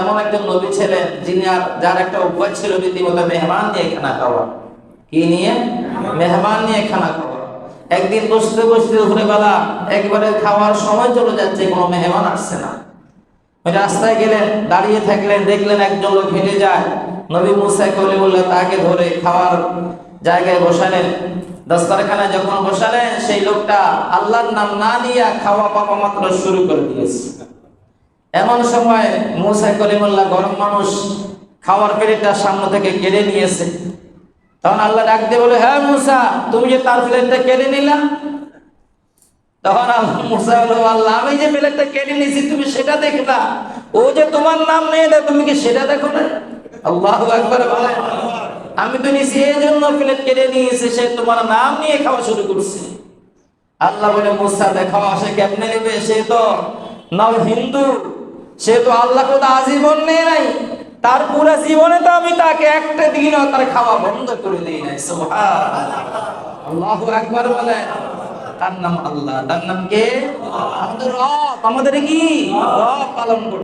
এমন একজন নবী ছিলেন যিনি আর যার একটা উপায় ছিল রীতিমতো মেহমান নিয়ে খানা খাওয়া। কি নিয়ে? মেহমান নিয়ে খানা খাওয়া। একদিন বসতে বসতে একবারে খাওয়ার সময় চলে যাচ্ছে, কোনো মেহমান আসছে না। রাস্তায় গেলেন, দাঁড়িয়ে থাকলেন, দেখলেন একজন লোক হেঁটে যায়। নবী মুসা কলিমুল্লাহ তাকে ধরে খাওয়ার জায়গায় বসালেন। দস্তারখানা যখন বসালেন, সেই লোকটা আল্লাহর নাম না নিয়ে খাওয়া পাপা মাত্র শুরু করে দিয়েছে। এমন সময় মুসা কলিমুল্লাহ গরম মানুষ খাওয়ার প্লেটটা সামনে থেকে কেড়ে নিয়েছে। তখন আল্লাহ ডাক দিয়ে বলে হ্যাঁ মুসা, তুমি যে তার প্লেটটা কেড়ে নিলাম তখন আল্লাহ আমি যে প্লেটটা নিয়েছি, তুমি সেটা ও যে তোমার নাম তুমি কি সেটা দেখো না? বলে, আমি জন্য প্লেট সে তোমার নাম নিয়ে খাওয়া শুরু করছে। বলে, মুসা, দেখো, সে কেমনে নেবে? সে তো নব হিন্দু। সে তো আল্লাহ কোথা আজীবন নেই নাই। তার পুরো জীবনে তো আমি তাকে একটা দিনও তার খাওয়া বন্ধ করে দিই নাই আল্লাহ আকবার বলে। তার নাম আল্লাহ। তার নাম কে? আমাদের কি? পালন